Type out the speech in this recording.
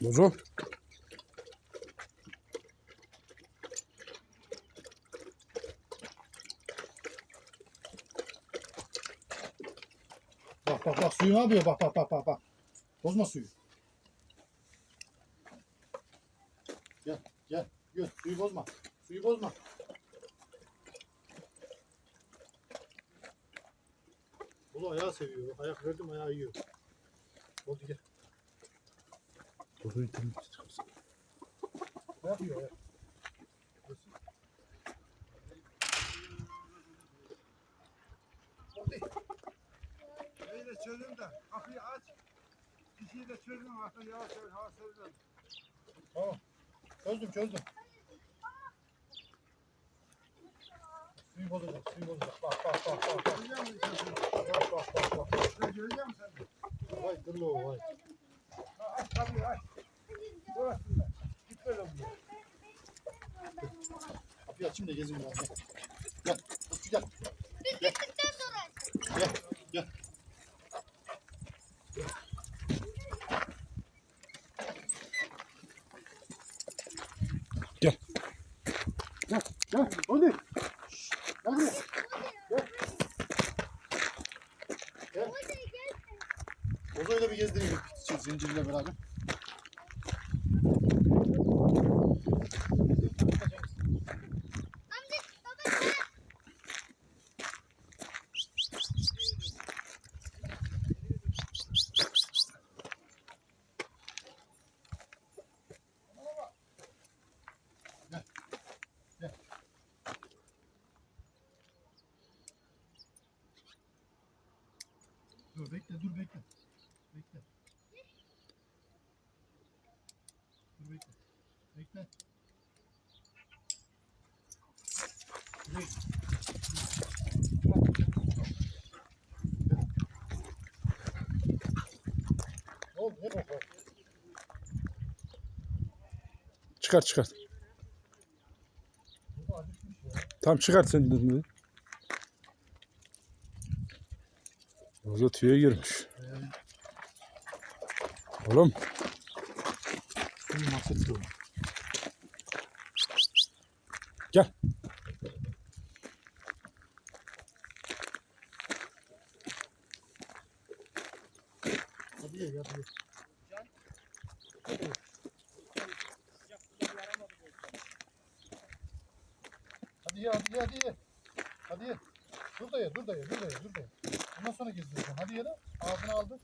Bozo. Bak bak bak suyu ne yapıyor? Bak bak bak bak bak. Bozma suyu. Gel gel. Gel suyu bozma. Suyu bozma. Bunu ayağı seviyor. Ayak verdim ayağı yiyor. Oldu gel. Temizle. Ne yapıyor ayak? Şeyi de çözün de kapıyı aç. Kişiyi de çözün artık yavaş yavaş hava. Tamam. Çözdüm çözdüm. Suyu bozacak, suyu bozacak. Bak bak bak bak. bak. Bak bak bak bak. Musun sen? Vay kırlı o vay. Aç kapıyı aç. Burasında. Git böyle buraya. Kapıyı açayım da gezeyim biraz. Gel. Gel. Gel. Gel. Gel. Gel. Gel. Gel. Gel. Hadi. Şşş, Gel buraya. Gel. Gel. Bozo'yla bir gezdireyim. Şey, zincirle beraber. Dur bekle dur bekle. Bekle. Dur bekle. Bekle. Bekle. Acıkmış ya. Tam çıkart sen de. Bozo tüye girmiş. Oğlum. Gel. Hadi ye hadi ye. Hadi ye hadi ye. Dur da ye dur da ye dur da ye dur da. Ondan sonra gezdireceksin. Hadi ye de ağzına aldı.